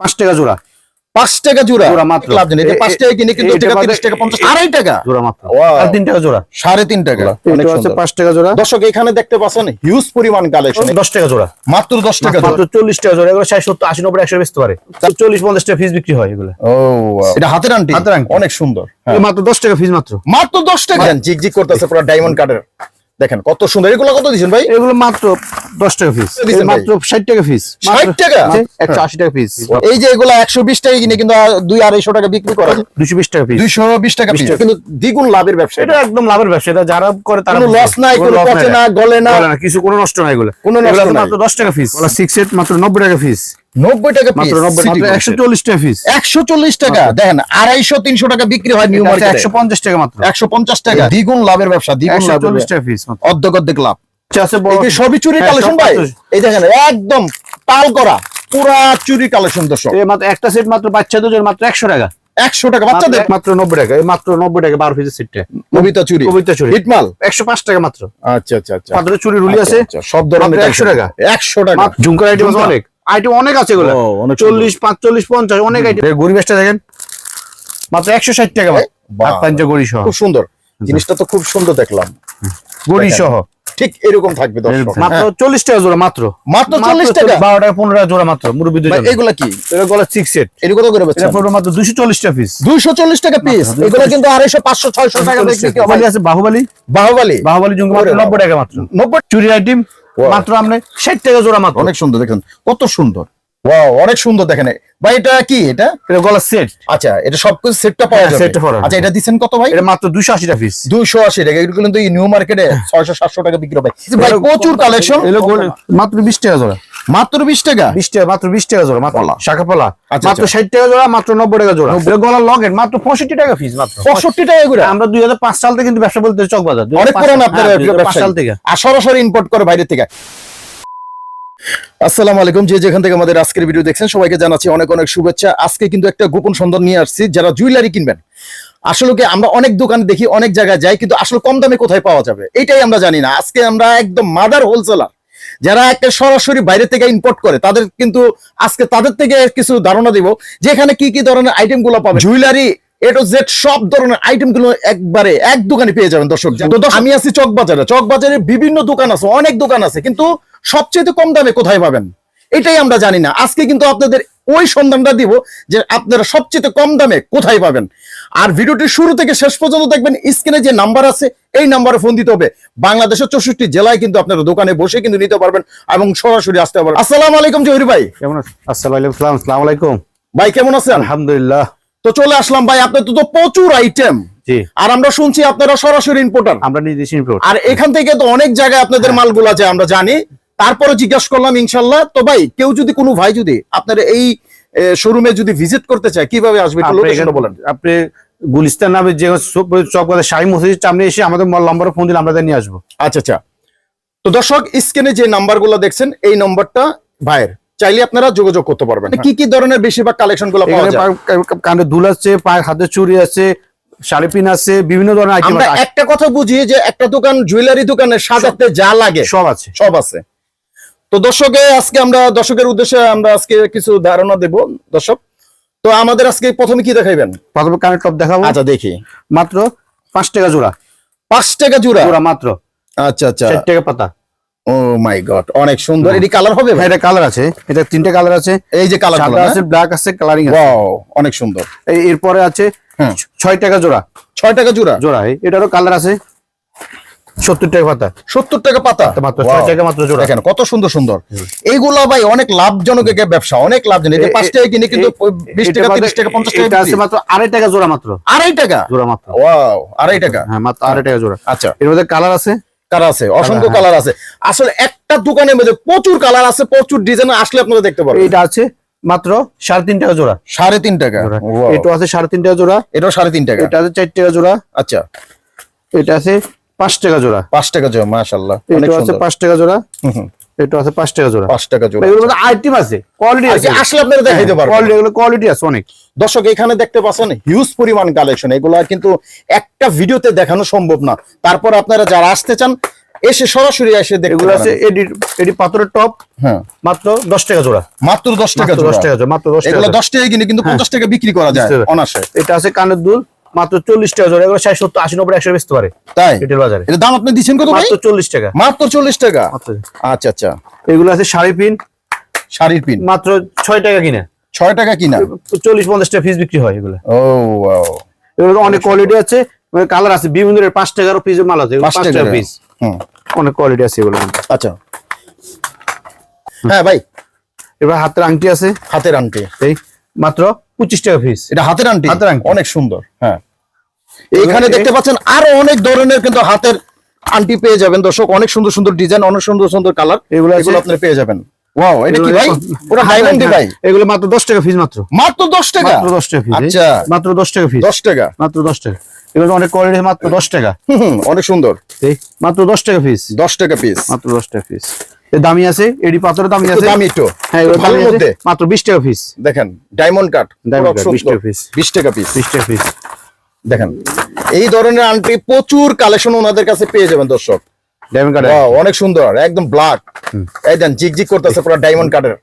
পাঁচ টাকা জোড়া। পাঁচ টাকা জোড়া? জোড়া মাত্র। লাভ নেই এটা পাঁচ টাকা কিনে কিন্তু টাকা তিরিশ টাকা পঞ্চাশ আড়াই টাকা? জোড়া মাত্র। আর তিন টাকা জোড়া? সাড়ে তিন টাকা। পাঁচ টাকা জোড়া। দর্শক এখানে দেখতে পাচ্ছেন হিউজ পরিমাণ কালেকশন দশ টাকা জোড়া। মাত্র দশ টাকা মাত্র চল্লিশ টাকা জোড়া। এগুলো ষাট সত্তর আশি নব্বই একশো বেচতে পারে। চল্লিশ পঞ্চাশ টাকা ফিস বিক্রি হয় এগুলো। ও এটা হাতের আন্টি হাতের আংটি। অনেক সুন্দর। হ্যাঁ। মাত্র দশ টাকা ফিস মাত্র। মাত্র দশ টাকা? জিগ জিগ করতেছে পুরো ডায়মন্ড কার্ডের দেখেন কত সুন্দর। এগুলো কত দিচ্ছেন ভাই? এগুলো মাত্র দশ টাকা পিস মাত্র ষাট টাকা পিস ষাট টাকা? হ্যাঁ। একশো আশি টাকা পিস এই যে এগুলো একশো বিশ টাকা কিনে কিন্তু দুই আড়াইশো টাকা বিক্রি করা দুশো বিশ টাকা পিস দুশো বিশ টাকা পিস কিন্তু দ্বিগুণ লাভের ব্যবসা এটা একদম লাভের ব্যবসা। এটা যারা করে তারা লস নাই কোনো পচে না গলে না কিছু কোনো নষ্ট নাই এগুলো। কোনো নষ্ট মাত্র দশ টাকা পিস সিক্স এট মাত্র নব্বই টাকা পিস 90 টাকা মাত্র 90 টাকা। টাকা পিস 140 টাকা। দেখেন টাকা বিক্রি হয় নিউ মার্কেটে টাকা মাত্র। 150 টাকা। দ্বিগুণ দ্বিগুণ লাভ। 140 হ্যাঁ, একদম তাল করা পুরা চুরি কালেকশন দর্শক। একটা সেট মাত্র বাচ্চা দুজন মাত্র 100 টাকা। 100 টাকা বাচ্চা দেখ মাত্র 90 টাকা। এই মাত্র 90 টাকা 12 পিসের সেটটা কবিতা চুরি। কবিতা চুরি। হিটমাল। 105 টাকা মাত্র। আচ্ছা আচ্ছা আচ্ছা। চুরি রুলি আচ্ছা, আছে। আচ্ছা। সব ধরনের 100 টাকা। 100 টাকা। ঝুমকার আইটেম অনেক। আইটেম অনেক আছে এগুলো। চল্লিশ পাঁচচল্লিশ পঞ্চাশ অনেক আইটেম। গড়ি দেখেন মাত্র একশো ষাট টাকা। হাত পাঞ্জা গড়ি সহ। খুব সুন্দর। জিনিসটা তো খুব সুন্দর দেখলাম। গড়ি সহ। ঠিক এরকম থাকবে মাত্র হ্যাঁ। চল্লিশ টাকা জোড়া মাত্র। মাত্র চল্লিশ টাকা? বারো টাকা পনেরো টাকা জোড়া মাত্র মুরব্বীদের এগুলা কি? এটা গলা সিক্স সেট এর কত করে পড়বে মাত্র দুশো চল্লিশ টাকা পিস দুইশো চল্লিশ টাকা পিস এগুলো কিন্তু আড়াইশো পাঁচশো ছয়শো টাকা। বাহুবালি আছে বাহুবালি। বাহুবালি। বাহুবালি ঝুমকা মাত্র নব্বই টাকা মাত্র। নব্বই চুরি আইটেম. মাত্র আপনি ষাট টাকা জোড়া মাত্র। অনেক সুন্দর দেখেন কত সুন্দর। ওয়াও অনেক সুন্দর দেখেন। ভাই এটা কি এটা? এটা গলা সেট আচ্ছা এটা সবকিছু সেটটা পাওয়া হ্যাঁ, যাবে। সেটটা পাওয়া যাবে। আচ্ছা এটা দিচ্ছেন কত ভাই? এটা মাত্র দুশো আশি টাকা পিস দুইশো আশি টাকা। এগুলো কিন্তু নিউ মার্কেটে ছয়শো সাতশো টাকা বিক্রি হয় ভাই প্রচুর কালেকশন মাত্র বিশ টাকা জোড়া। মাত্র বিশ টাকা? বিশ টাকা মাত্র বিশ টাকা জোড়া মাত্র শাখা পলা আচ্ছা, মাত্র আচ্ছা। ষাট টাকা জোড়া মাত্র নব্বই টাকা জোড়া। গলার মাত্র পঁয়ষট্টি টাকা ফিস মাত্র। পঁয়ষট্টি টাকা করে? আমরা দুই হাজার পাঁচ সাল থেকে কিন্তু ব্যবসা বলতে চকবাজার। অনেক পুরান আপনার হ্যাঁ, সাল থেকে। আর সরাসরি ইম্পোর্ট করে বাইরে থেকে। আসসালামু আলাইকুম। যে যেখান থেকে আমাদের আজকের ভিডিও দেখছেন সবাইকে জানাচ্ছি অনেক অনেক শুভেচ্ছা। আজকে কিন্তু একটা গোপন সন্ধান নিয়ে আসছি যারা জুয়েলারি কিনবেন। আসলে কি আমরা অনেক দোকান দেখি অনেক জায়গায় যাই কিন্তু আসলে কম দামে কোথায় পাওয়া যাবে? এটাই আমরা জানি না। আজকে আমরা একদম মাদার হোলসেলার যারা একটা সরাসরি বাইরে থেকে ইম্পোর্ট করে তাদের কিন্তু আজকে তাদের থেকে কিছু ধারণা দিব যে এখানে কি কি ধরনের আইটেমগুলো পাবে জুয়েলারি এ টু জেড সব ধরনের আইটেমগুলো একবারে এক দোকানে পেয়ে যাবেন দর্শক। আমি আছি চক বাজারে চক বাজারে বিভিন্ন দোকান আছে অনেক দোকান আছে কিন্তু সবচেয়ে কম দামে কোথায় পাবেন? এটাই আমরা জানি না। আজকে কিন্তু আপনাদের ওই সন্ধানটা দিব যে আপনারা সবচেয়ে কম দামে কোথায় পাবেন। আর ভিডিওটি শুরু থেকে শেষ পর্যন্ত দেখবেন স্ক্রিনে যে নাম্বার আছে এই নাম্বারে ফোন দিতে হবে। বাংলাদেশের চৌষট্টি জেলায় কিন্তু আপনারা দোকানে বসে কিন্তু নিতে পারবেন এবং সরাসরি আসতে পারবেন। আসসালামু আলাইকুম জহির ভাই। কেমন আছেন? আসসালামু আলাইকুম ভাই কেমন আছেন? আলহামদুলিল্লাহ। তো চলে আসলাম ভাই আপনার তো প্রচুর আইটেম আর আমরা শুনছি আপনারা সরাসরি ইম্পোর্টার আমরা নিজে ইম্পোর্ট আর এখান থেকে তো অনেক জায়গায় আপনাদের মালগুলো আছে আমরা জানি। তারপরে জিজ্ঞাসা করলাম ইনশাল্লাহ। তো ভাই কেউ যদি কোনো ভাই যদি আপনার এই শোরুমে যদি ভিজিট করতে চায় কীভাবে আসবে বলেন। আপনি গুলিস্তান নামে যে চকবাজার শাহী মসজিদ সামনে এসে আমাদের নম্বরে ফোন দিলে আমরা নিয়ে আসব। আচ্ছা আচ্ছা। তো দর্শক স্ক্রিনে যে নাম্বারগুলো দেখছেন এই নাম্বারটা ভাইয়ের। চাইলে আপনারা যোগাযোগ করতে পারবেন। কি কি ধরনের বেশিরভাগ কালেকশনগুলো পাওয়া যায়? কানে দুল আছে পায়ের হাতে চুড়ি আছে শাড়ি পিন আছে বিভিন্ন ধরনের আইটেম একটা কথা বুঝি যে একটা দোকান জুয়েলারি দোকানে সাজাতে যা লাগে সব আছে। সব আছে। তো দর্শকে আজকে আমরা দর্শকের উদ্দেশ্যে আমরা আজকে কিছু ধারণা দেব দর্শক। তো আমাদের আজকে প্রথমে কি দেখাইবেন? প্রথমে কানের টপ দেখাবো। আচ্ছা দেখি। মাত্র পাঁচ টাকা জোড়া। পাঁচ টাকা জোড়া? জোড়া মাত্র। আচ্ছা আচ্ছা। ষাট টাকা পাতা। ও মাই গড অনেক সুন্দর। এটি কালার হবে? হ্যাঁ ভাই এটা কালার আছে। এটা তিনটে কালার আছে। এই যে কালার আছে ব্ল্যাক আছে কালারিং আছে। ওয়াও অনেক সুন্দর। এই- এরপরে আছে হ্যাঁ। ছয় টাকা জোড়া। ছয় টাকা জোড়া? জোড়া এটারও কালার আছে। সত্তর টাকা পাতা। সত্তর টাকা পাতা? মাত্র. ছয় টাকা মাত্র জোড়া। দেখেন কত সুন্দর সুন্দর। এইগুলা ভাই অনেক লাভজনক একটা ব্যবসা অনেক লাভজনক। এটা পাঁচ টাকা কিনে কিন্তু বিশ এটা টাকা তিরিশ টাকা পঞ্চাশ এটা টাকা আছে মাত্র আড়াই টাকা জোড়া মাত্র। আড়াই টাকা? জোড়া মাত্র। ওয়াও আড়াই টাকা? হ্যাঁ মাত্র আড়াই টাকা জোড়া। আচ্ছা। এর মধ্যে কালার আছে? কালার আছে অসংখ্য হ্যাঁ। কালার আছে। আসলে একটা দোকানের মধ্যে প্রচুর কালার আছে প্রচুর ডিজাইন আসলে আপনারা দেখতে পারবেন। এটা আছে মাত্র সাড়ে তিন টাকা জোড়া। সাড়ে তিন টাকা। এটা আছে সাড়ে তিন টাকা জোড়া। এটাও সাড়ে তিন টাকা। এটা আছে চার টাকা জোড়া। আচ্ছা। এটা আছে পাঁচ টাকা জোড়া। পাঁচ টাকা জোড়া মাশাল্লাহ এটা আছে পাঁচ টাকা জোড়া? এটা আছে পাঁচ টাকা জোড়া। পাঁচ টাকা জোড়া মধ্যে আইটেম আছে কোয়ালিটি আছে। আচ্ছা, আসলে আপনারা দেখাইতে পারবেন কোয়ালিটি এগুলো কোয়ালিটি আছে অনেক। দর্শক এখানে দেখতে পাচ্ছেন হিউজ পরিমাণ কালেকশন এগুলা কিন্তু একটা ভিডিওতে দেখানো সম্ভব না। তারপর আপনারা যারা আসতে চান এসে সরাসরি এসে এগুলো আছে এডি এডি পাথরের টপ হ্যাঁ। মাত্র দশ টাকা জোড়া। মাত্র দশ টাকা মাত্র দশ জোড়া টাকা জোড়া মাত্র দশ টাকা এগুলো জোড়া। দশ টাকা কিনে কিন্তু পঞ্চাশ টাকা বিক্রি করা যায় অনাসে এটা আছে কানের দুল। মাত্র চল্লিশ টাকা জোড়া এগুলো ষাট সত্তর আশি নব্বই একশো বেচতে পারে তাই? রিটেল বাজারে। এটা দাম আপনি দিচ্ছেন কত মাত্র চল্লিশ টাকা। মাত্র চল্লিশ টাকা? আচ্ছা আচ্ছা। এগুলো আছে শাড়ি পিন। শাড়ির পিন। মাত্র ছয় টাকা কিনে। ছয় টাকা কিনা? চল্লিশ পঞ্চাশ টাকা পিস বিক্রি হয় এগুলো। ও। এগুলো অনেক কোয়ালিটি আছে। কালার আছে। বিভিন্ন পাঁচ টাকারও পিসের মাল আছে। পাঁচ পাঁচ টাকা টাকা পিস হুম। অনেক কোয়ালিটি আছে এগুলো। আচ্ছা। হ্যাঁ ভাই। এবার হাতের আংটি আছে। হাতের আংটি। এই মাত্র পঁচিশ টাকা পিস এটা হাতের আংটি? হাতের আংটি। অনেক সুন্দর হ্যাঁ। এখানে দেখতে পাচ্ছেন আরও অনেক ধরনের কিন্তু হাতের আংটি পেয়ে যাবেন। দর্শক অনেক সুন্দর সুন্দর ডিজাইন অনেক সুন্দর সুন্দর কালার এগুলো এগুলো আপনারা পেয়ে যাবেন। ওয়াও এটা কি ভাই? ডায়মন্ড ভাই? এগুলো মাত্র দশ টাকা পিস মাত্র। মাত্র দশ টাকা? মাত্র দশ টাকা পিস আচ্ছা। মাত্র দশ টাকা পিস দশ টাকা। মাত্র দশ টাকা। এগুলো অনেক কোয়ালিটি মাত্র দশ টাকা। হুম, অনেক সুন্দর। এই মাত্র দশ টাকা পিস দশ টাকা পিস মাত্র দশ টাকা পিস দামি আছে এডি দামি একটু আছে। দামি একটু। হ্যাঁ ভালোর মধ্যে। মাত্র বিশ টাকা পিস দেখেন ডায়মন্ড কাট 20 টাকা piece। বিশ টাকা পিস বিশ টাকা পিস দেখেন এই ধরনের আংটি প্রচুর কালেকশন ওনাদের কাছে পেয়ে যাবেন দর্শক। ডায়মন্ড অনেক সুন্দর একদম ব্ল্যাক এই দেন জিগ জিগ করতেছে পুরো ডায়মন্ড কাটের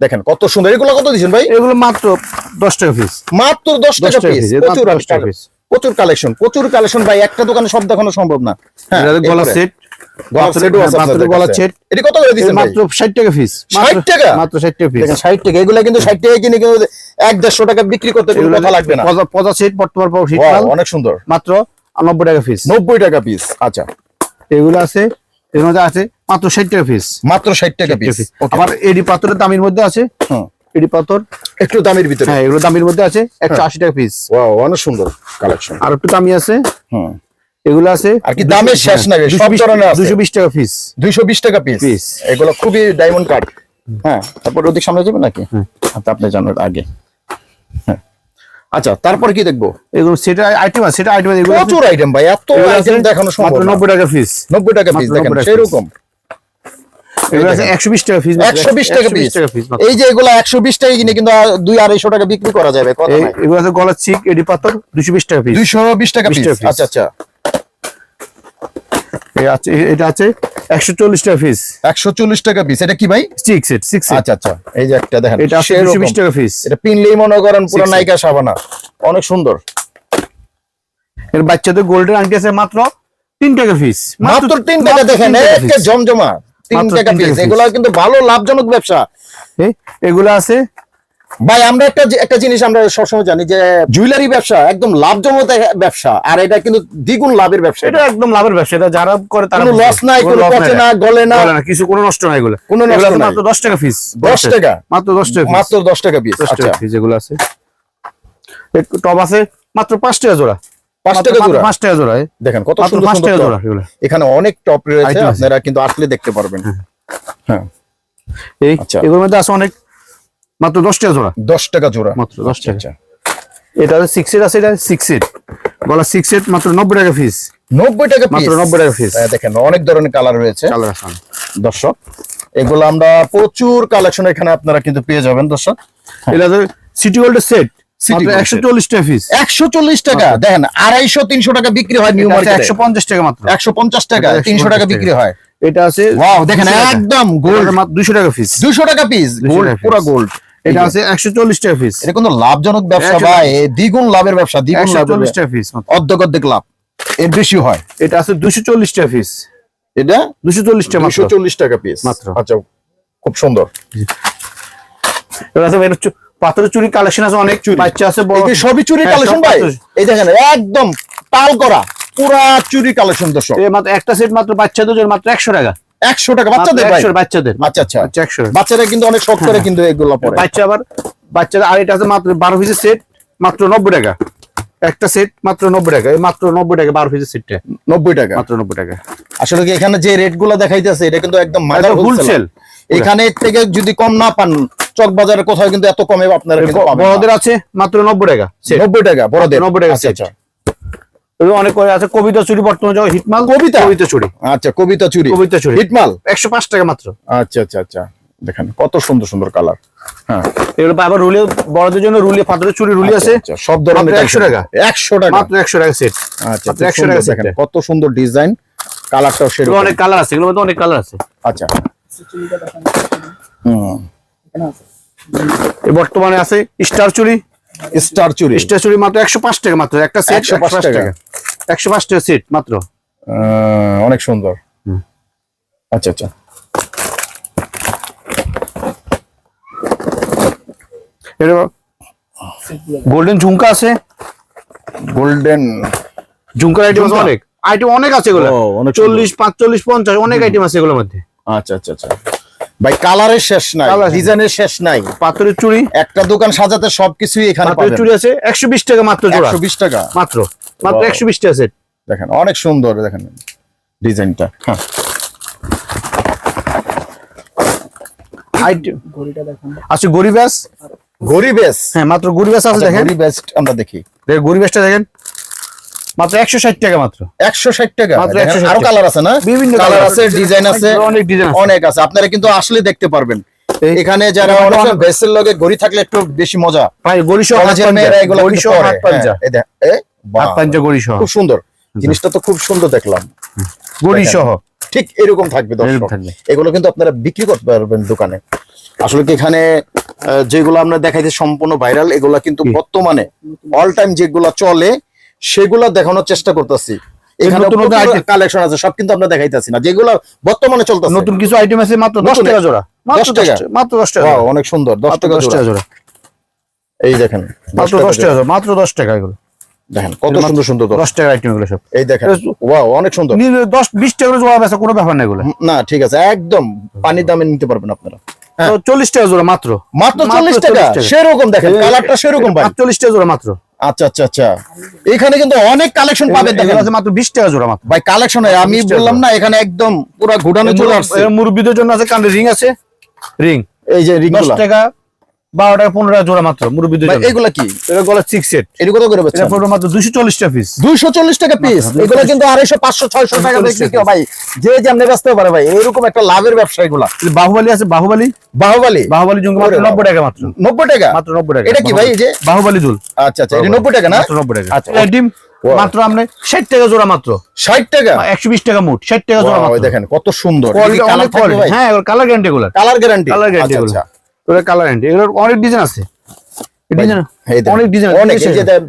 দেখেন কত সুন্দর। এগুলো কত দিচ্ছেন ভাই? এগুলো মাত্র দশ টাকা পিস মাত্র দশ টাকা টাকা পিস প্রচুর 10 টাকা piece। প্রচুর কালেকশন প্রচুর কালেকশন ভাই একটা দোকানে সব দেখানো সম্ভব না। হ্যাঁ, এটা গলা সেট গলার সেটও আছে মাত্র আপনাদের গলা কাছে। সেট এটা কত করে দিচ্ছেন ভাই? মাত্র ষাট টাকা পিস 60 টাকা? মাত্র ষাট টাকা পিস ষাট টাকা এগুলো কিন্তু ষাট টাকা কিনে কিন্তু এক দেড়শো টাকা বিক্রি করতে লাগবে না। পজা সেট বর্তমান অনেক সুন্দর। মাত্র নব্বই টাকা পিস নব্বই টাকা পিস আচ্ছা। এগুলো আছে এর মধ্যে আছে মাত্র ষাট টাকা পিস মাত্র ষাট টাকা পিস আবার এডি পাথরের দামের মধ্যে আছে এডি পাথর। একটু দামের ভিতরে। হ্যাঁ এগুলো দামের মধ্যে আছে একশো আশি টাকা পিস ওয়াও অনেক সুন্দর কালেকশন আর একটু দামি আছে। হুম। এগুলো আছে আর কি দামের শেষ নাই, সব ধরনের আছে। দুশো বিশ টাকা পিস দুইশো বিশ টাকা পিস Piece। এগুলো খুবই ডায়মন্ড কাট হ্যাঁ তারপর ওদিক সামনে যাবে নাকি? আচ্ছা আপনি জানেন আগে। হ্যাঁ। আচ্ছা তারপর কি দেখব? এগুলো সেটা আইটেম আছে সেটা আইটেম এগুলো প্রচুর আইটেম ভাই এত আইটেম দেখানো সম্ভব মাত্র না। নব্বই টাকা পিস নব্বই টাকা পিস দেখেন 90 সেরকম। এগুলো আছে একশো বিশ টাকা পিস একশো বিশ টাকা পিস এই যে এগুলো একশো বিশ টাকা কিনে কিন্তু আর দুই আড়াইশো টাকা বিক্রি করা যাবে কত? এগুলো চিক এডি পাথর দুশো বিশ টাকা পিস দুইশো বিশ টাকা পিস আচ্ছা আচ্ছা। এই আছে এটা আছে একশো চল্লিশ টাকা পিস টাকা এটা কি ভাই? সেট সেট আচ্ছা আচ্ছা। এই যে একটা দেখেন এটা আছে সেরকম। দুশো বিশ টাকা পিস এটা পিনলেই মনে করেন পুরো সাবানা। অনেক সুন্দর। এর বাচ্চাদের গোল্ডের আংটি আছে মাত্র তিন টাকা পিস মাত্র তিন টাকা দেখেন একটা জমজমা তিন মাত্র টাকা পিস এগুলো কিন্তু ভালো লাভজনক ব্যবসা। এগুলো আছে? ভাই আমরা একটা একটা জিনিস আমরা সবসময় জানি যে জুয়েলারি ব্যবসা একদম লাভজনক ব্যবসা আর এটা কিন্তু দ্বিগুণ লাভের ব্যবসা এটা। একদম লাভের ব্যবসা। এটা যারা করে তারা কোনো লস নাই কোনো কোনো পচে না গলে না কিছু কোনো নষ্ট নাই এগুলো। কোনো নষ্ট মাত্র দশ টাকা পিস দশ টাকা। মাত্র দশ টাকা মাত্র দশ টাকা পিস আচ্ছা। পিস এগুলো আছে। টপ আছে। মাত্র পাঁচ টাকা জোড়া। পাঁচ টাকা জোড়া। পাঁচ টাকা জোড়া দেখেন কত সুন্দর পাঁচ টাকা জোড়া এখানে অনেক টপ রয়েছে আপনারা কিন্তু আসলে দেখতে পারবেন। হ্যাঁ। এই আচ্ছা। এগুলোর মধ্যে আছে অনেক মাত্র টাকা জোড়া। দশ টাকা জোড়া। মাত্র দশ টাকা। আচ্ছা। এটা আছে এটা মাত্র নব্বই টাকা পিস নব্বই টাকা মাত্র পিস 90 টাকা piece। দেখেন অনেক ধরনের কালার রয়েছে। কালার আছে দর্শক এগুলো আমরা প্রচুর কালেকশন এখানে আপনারা কিন্তু পেয়ে যাবেন দর্শক। এটা সিটি গোল্ডের সেট টাকা। দেখেন আড়াইশো তিনশো টাকা বিক্রি হয় নিউ মার্কেটে একশো পঞ্চাশ টাকা মাত্র। একশো পঞ্চাশ টাকা তিনশো টাকা। বিক্রি হয়। এটা আছে ওয়াও দেখেন একদম গোল্ড দুশো টাকা পিস দুশো টাকা পিস 200 গোল্ড পুরো গোল্ড এটা আছে একশো চল্লিশ টাকা পিস এটা লাভজনক ব্যবসা 100 ভাই। দ্বিগুণ লাভের ব্যবসা দ্বিগুণ টাকা পিস অর্ধেক অর্ধেক লাভ। এর বেশি হয়। এটা আছে দুশো চল্লিশ টাকা পিস এটা? দুশো চল্লিশ টাকা মাত্র চল্লিশ টাকা পিস মাত্র। আচ্ছা খুব সুন্দর। এটা আছে পাথরের চুরি কালেকশন আছে অনেক চুরি। বাচ্চা আছে বড় সবই চুরি হ্যাঁ, কালেকশন ভাই? এই দেখেন একদম তাল করা পুরা চুরি কালেকশন দর্শক। মাত্র একটা সেট মাত্র বাচ্চাদের মাত্র একশো টাকা। একশো টাকা বাচ্চাদের মাত্র ভাই? 100 বাচ্চাদের। আচ্ছা আচ্ছা। একশো বাচ্চারা কিন্তু অনেক শখ করে কিন্তু এগুলো পরে। বাচ্চা আবার বাচ্চাদের আর এটা আছে মাত্র বারো পিসের সেট মাত্র নব্বই টাকা। একটা সেট মাত্র নব্বই টাকা এই মাত্র নব্বই টাকা বারো পিসের সেটটা নব্বই টাকা। মাত্র নব্বই টাকা। আসলে কি এখানে যে রেটগুলো দেখাইতেছে এটা কিন্তু একদম হোলসেল। এখানে এর থেকে যদি কম না পান চক বাজারে কোথাও কিন্তু এত কমে আপনারা। বড়দের আছে মাত্র নব্বই টাকা। নব্বই টাকা বড়দের। 90 টাকা আচ্ছা। আচ্ছা। অনেক আছে কবিতা চুরি বর্তমানে হিটমাল কবিতা? কবিতা চুরি। আচ্ছা কবিতা চুরি। কবিতা চুরি। হিটমাল? একশো পাঁচ টাকা মাত্র। আচ্ছা আচ্ছা আচ্ছা। দেখেন কত সুন্দর সুন্দর কালার। হ্যাঁ। এগুলো আবার রুলে বড়দের জন্য রুলে চুরি রুলি আছে। আচ্ছা, আচ্ছা, সব ধরনের 100 টাকা। একশো টাকা। মাত্র একশো টাকা সেট আচ্ছা মাত্র খুব 100 সুন্দর। টাকা কত সুন্দর ডিজাইন। কালারটাও এগুলো সেরকম। অনেক কালার আছে অনেক কালার আছে। আচ্ছা। হুম। বর্তমানে আছে স্টার চুরি। স্টার চুরি। স্টার চুরি মাত্র একশো পাঁচ টাকা মাত্র একটা সেট একশো পাঁচ টাকা। একশো পাঁচ টাকা সেট মাত্র। অনেক সুন্দর। আচ্ছা আচ্ছা। গোল্ডেন ঝুমকা আছে? গোল্ডেন ঝুমকার আইটেম আছে অনেক। আইটেম অনেক আছে এগুলো। চল্লিশ পাঁচচল্লিশ পঞ্চাশ অনেক আইটেম আছে এগুলোর মধ্যে। আচ্ছা আচ্ছা আচ্ছা। ভাই কালারের শেষ নাই ডিজাইনের শেষ নাই। পাথরের চুড়ি। একটা দোকান সাজাতে সবকিছুই এখানে পাথরের চুড়ি আছে একশো বিশ টাকা মাত্র জোড়া। একশো বিশ টাকা। মাত্র মাত্র Wow. একশো বিশ টাকা সেট দেখেন অনেক সুন্দর দেখেন ডিজাইনটা। হ্যাঁ। আইটেম আছে গরিবাস গরিবেস হ্যাঁ মাত্র গরিবাস আছে দেখেন। গরিবেস আমরা দেখি। দেখেন গরিবাসটা দেখেন। মাত্র একশো ষাট টাকা মাত্র। একশো ষাট টাকা। মাত্র দেখেন, 160 আরও কালার আছে না? বিভিন্ন কালার আছে ডিজাইন আছে অনেক ডিজাইন অনেক আছে। আপনারা কিন্তু আসলে দেখতে পারবেন। এখানে যারা অনেক বেসের লগে ঘড়ি থাকলে একটু বেশি মজা। ভাই গড়ি সহ গড়ি সহ হাত পাঞ্জা। হ্যাঁ, এই দেখ- এ, হাত পাঞ্জা গড়ি সহ। খুব সুন্দর। জিনিসটা তো খুব সুন্দর দেখলাম। গড়ি সহ। ঠিক এরকম থাকবে দর্শক। এগুলো কিন্তু আপনারা বিক্রি করতে পারবেন দোকানে। আসলে কি এখানে যেগুলো আমরা দেখাইছি সম্পূর্ণ ভাইরাল এগুলা কিন্তু বর্তমানে অল টাইম যেগুলো চলে সেগুলা দেখানোর চেষ্টা করতেছি। এখানে নতুন নতুন কালেকশন আছে সব কিন্তু আমরা দেখাইতেছি না। যেগুলো বর্তমানে চলতেছে। নতুন কিছু আইটেম আছে মাত্র দশ নতুন টাকা জোড়া। 10 টাকা? মাত্র দশ টাকা অনেক সুন্দর। দশ মাত্র টাকা জোড়া। এই দেখেন মাত্র দশ টাকা মাত্র দশ টাকা এগুলো। দেখেন কত সুন্দর সুন্দর আইটেম এগুলো সব। এই দেখেন ওয়াও অনেক সুন্দর। জোড়া বেচা কোনো ব্যাপার না এগুলো। না ঠিক আছে একদম পানির দামে নিতে পারবেন আপনারা। হ্যাঁ। তো চল্লিশ টাকা জোড়া মাত্র। মাত্র মাত্র চল্লিশ টাকা। 40 টাকা। সেরকম দেখেন কালারটা সেরকম ভাই। চল্লিশ টাকা জোড়া মাত্র। আচ্ছা আচ্ছা আচ্ছা। এখানে কিন্তু অনেক কালেকশন পাবেন দেখেন। আছে মাত্র বিশ টাকা জোড়া মাত্র। ভাই কালেকশন আমি 20 বললাম না এখানে একদম পুরো ঘোড়ানো চলে আসছে। মুরব্বিদের জন্য আছে কানে রিং আছে। রিং এই যে রিং 10 টাকা বারো টাকা পনেরো টাকা জোড়া মাত্র মুরব্বিদের ভাই এগুলা কি? এটা গলা সেট এটি কত করে বেচছেন? পড়বে মাত্র দুশো চল্লিশ টাকা পিস দুইশো চল্লিশ টাকা পিস এগুলো 240 কিন্তু আড়াইশো পাঁচশো ছয়শো টাকা বিক্রি করে ভাই যে যেমনি ব্যস্ত পারে ভাই এরকম একটা লাভের ব্যবসা এগুলা। বাহুবালি আছে বাহুবালি? বাহুবালি? বাহুবালি জুঙ্গি মাত্র ওরে বাবা। নব্বই টাকা মাত্র। নব্বই টাকা? মাত্র নব্বই টাকা। এটা কি ভাই এই যে? বাহুবালি। দুল আচ্ছা আচ্ছা এটা নব্বই টাকা না? মাত্র নব্বই টাকা। আচ্ছা। আচ্ছা ডিম মাত্র আপনি ষাট টাকা জোড়া মাত্র। ষাট টাকা? একশো বিশ টাকা মুট ষাট টাকা জোড়া মাত্র। দেখেন কত সুন্দর। হ্যাঁ কালার গ্যারান্টি গুলো কালার গ্যারান্টি কালার গ্যারান্টি গুলো ওটা কালার গ্যারান্টি এগুলোর অনেক ডিজাইন আছে। ডিজাইন অনেক ডিজাইন অনেক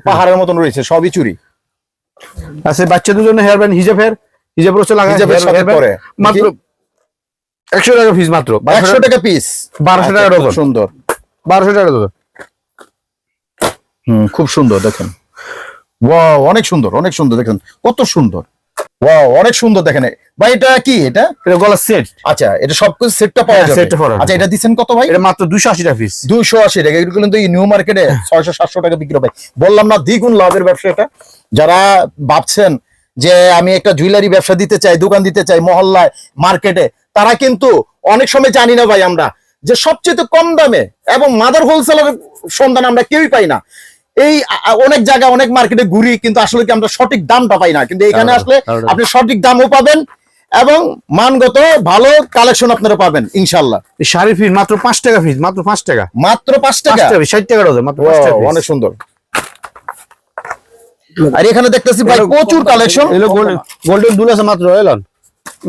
পাহাড়ের মতন রয়েছে সবই চুরি। আছে বাচ্চাদের জন্য হেয়ার ব্যান্ড হিজাব হেয়ার হিজাব রোচে লাগা হিজাবের সাথে পরে। মাত্র একশো টাকা ফিস মাত্র। একশো টাকা পিস 1200 টাকা ডজন। সুন্দর। বারোশো টাকা দাদা হুম খুব সুন্দর দেখেন। ওয়াও অনেক সুন্দর অনেক সুন্দর দেখেন। কত সুন্দর। ওয়াও অনেক সুন্দর দেখেন। ভাই এটা কি? এটা? এটা গলা সেট আচ্ছা এটা সবকিছু সেটটা পাওয়া হ্যাঁ, যাবে। সেটটা পাওয়া আচ্ছা এটা দিচ্ছেন কত ভাই? এটা মাত্র দুশো আশি টাকা পিস দুইশো আশি টাকা। এগুলো কিন্তু নিউ মার্কেটে ছয়শো সাতশো টাকা বিক্রি বললাম না দ্বিগুণ লাভের ব্যবসা এটা যারা ভাবছেন যে আমি একটা জুয়েলারি ব্যবসা দিতে চাই দোকান দিতে চাই মহল্লায় মার্কেটে তারা কিন্তু অনেক সময় জানি না ভাই আমরা যে সবচেয়ে কম দামে এবং মাদার হোলসেলের সন্ধান আমরা কেউই পাই না। এই অনেক জায়গা অনেক মার্কেটে ঘুরি কিন্তু আসলে কি আমরা সঠিক দামটা পাই না। কিন্তু এখানে আসলে আপনি সঠিক দামও পাবেন এবং মানগত ভালো কালেকশন আপনারা পাবেন ইনশাল্লাহ শাড়ি ফিস মাত্র পাঁচ টাকা ফিস মাত্র পাঁচ টাকা। মাত্র পাঁচ টাকা? ষাট টাকা ডজন মাত্র। অনেক সুন্দর। আর এখানে দেখতেছি ভাই প্রচুর কালেকশন গোল্ডেন গোল্ডেন দুল আছে মাত্র এলন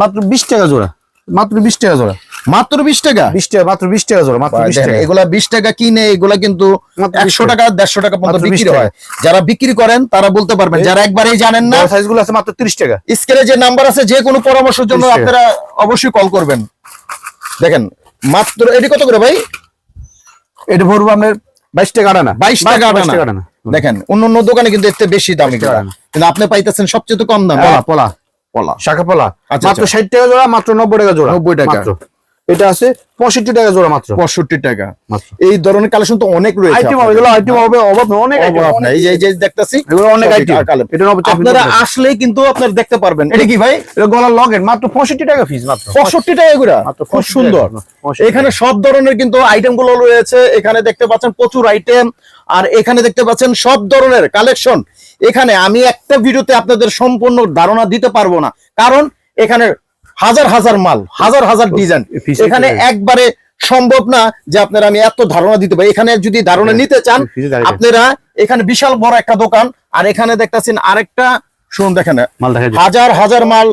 মাত্র বিশ টাকা জোড়া মাত্র বিশ টাকা জোড়া। মাত্র বিশ টাকা? বিশ টাকা মাত্র বিশ টাকা জোড়া মাত্র বিশ টাকা। এগুলা বিশ টাকা কিনে এগুলা কিন্তু একশো টাকা। দেড়শো টাকা পর্যন্ত বিক্রি হয়। যারা বিক্রি করেন তারা বলতে পারবেন যারা একবারেই জানেন না সাইজগুলো আছে মাত্র তিরিশ টাকা। স্ক্রিনে যে নাম্বার আছে যে কোনো পরামর্শের জন্য আপনারা অবশ্যই কল করবেন। দেখেন মাত্র এটি কত করে ভাই? এটা ভরবো আপনার বাইশ টাকা আনা বাইশ টাকা আনা দেখেন অন্য অন্য দোকানে কিন্তু থেকে বেশি দাম 22 কিন্তু। আপনি পাইতেছেন সবচেয়ে তো কম দাম। পলা পলা। পলা। শাখা পলা। আচ্ছা, মাত্র আচ্ছা। ষাট টাকা জোড়া মাত্র নব্বই টাকা জোড়া। 90 টাকা। এটা আছে পঁয়ষট্টি টাকা জোড়া মাত্র। পঁয়ষট্টি টাকা। এই ধরনের কালেকশন তো অনেক রয়েছে আইটেম হবে এগুলো আইটেম হবে অভাব অনেক item, অভাব নাই। এই যে- দেখতেছি এগুলো অনেক আইটেম এটা আপনারা আসলেই কিন্তু আপনার দেখতে পারবেন। এটা কি ভাই? এটা গলার লগের মাত্র পঁয়ষট্টি টাকা ফিস মাত্র। পঁয়ষট্টি টাকা এগুলা খুব সুন্দর। এখানে সব ধরনের কিন্তু আইটেমগুলো রয়েছে। এখানে দেখতে পাচ্ছেন প্রচুর আইটেম আর এখানে দেখতে পাচ্ছেন সব ধরনের কালেকশন এখানে আমি একটা ভিডিওতে আপনাদের সম্পূর্ণ ধারণা দিতে পারব না। কারণ এখানে হাজার হাজার মাল হাজার হাজার ডিজাইন। এখানে একবারে সম্ভব না যে আপনারা আমি এত ধারণা দিতে পারি। এখানে যদি ধারণা হ্যাঁ, নিতে চান আপনারা এখানে বিশাল বড় একটা দোকান আর এখানে দেখতেছেন আরেকটা শুনুন দেখেন হাজার হাজার মাল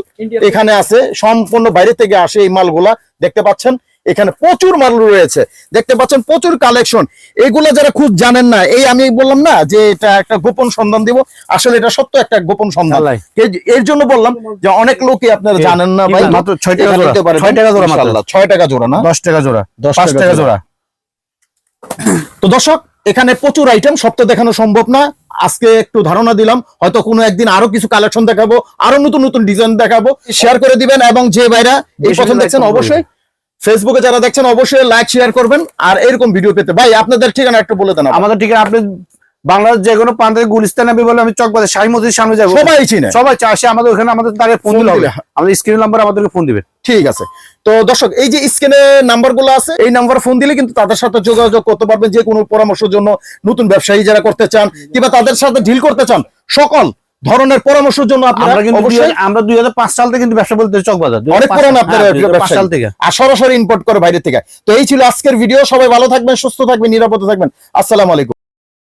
এখানে আছে সম্পূর্ণ বাইরে থেকে আসে এই মালগুলা। দেখতে পাচ্ছেন এখানে প্রচুর মাল রয়েছে। দেখতে পাচ্ছেন প্রচুর কালেকশন। এগুলো যারা খুব জানেন না এই আমি বললাম না যে এটা একটা গোপন সন্ধান দিব। আসলে এটা সত্য একটা গোপন সন্ধান। এর- জন্য বললাম যে অনেক লোকই আপনারা জানেন না ভাই। মাত্র ছয় টাকা জোড়া? ছয় টাকা জোড়া মাত্র। ছয় টাকা জোড়া না? দশ টাকা জোড়া। দশ টাকা। জোড়া। তো দর্শক এখানে প্রচুর আইটেম সব তো দেখানো সম্ভব না। আজকে একটু ধারণা দিলাম হয়তো কোনো একদিন আরও কিছু কালেকশন দেখাবো আরও নতুন নতুন ডিজাইন দেখাবো। শেয়ার করে দিবেন এবং যে ভাইরা এই পছন্দ প্রথম দেখছেন অবশ্যই ফেসবুকে যারা দেখছেন অবশ্যই লাইক শেয়ার করবেন। আর এরকম ভিডিও পেতে ভাই আপনাদের ঠিকানা একটু বলে দেন। আমাদের ঠিকানা আপনি বাংলাদেশ যে কোনো প্রান্তে গুলিস্তান আমি বলে আমি চকবাজার শাহী মসজিদের সামনে যাব। সবাই চিনে। সবাই চাষে আমাদের ওখানে আমাদের তাদের ফোন দিলে হবে। আমাদের স্ক্রিন নাম্বার আমাদেরকে ফোন দিবেন। ঠিক আছে। তো দর্শক এই যে স্ক্রিনে নাম্বারগুলো আছে এই নাম্বার ফোন দিলে কিন্তু তাদের সাথে যোগাযোগ করতে পারবেন যে কোনো পরামর্শের জন্য নতুন ব্যবসায়ী যারা করতে চান কিংবা তাদের সাথে ডিল করতে চান সকল ধরনের পরামর্শের জন্য আপনারা অবশ্যই হাজার- আমরা দুই হাজার পাঁচ সাল থেকে কিন্তু ব্যবসা বলতে চকবাজার অনেক পুরান আপনার পাঁচ সাল থেকে। আর সরাসরি ইম্পোর্ট করে বাইরে থেকে। তো এই ছিল আজকের ভিডিও সবাই ভালো থাকবেন সুস্থ থাকবেন নিরাপদে থাকবেন। আসসালামু আলাইকুম।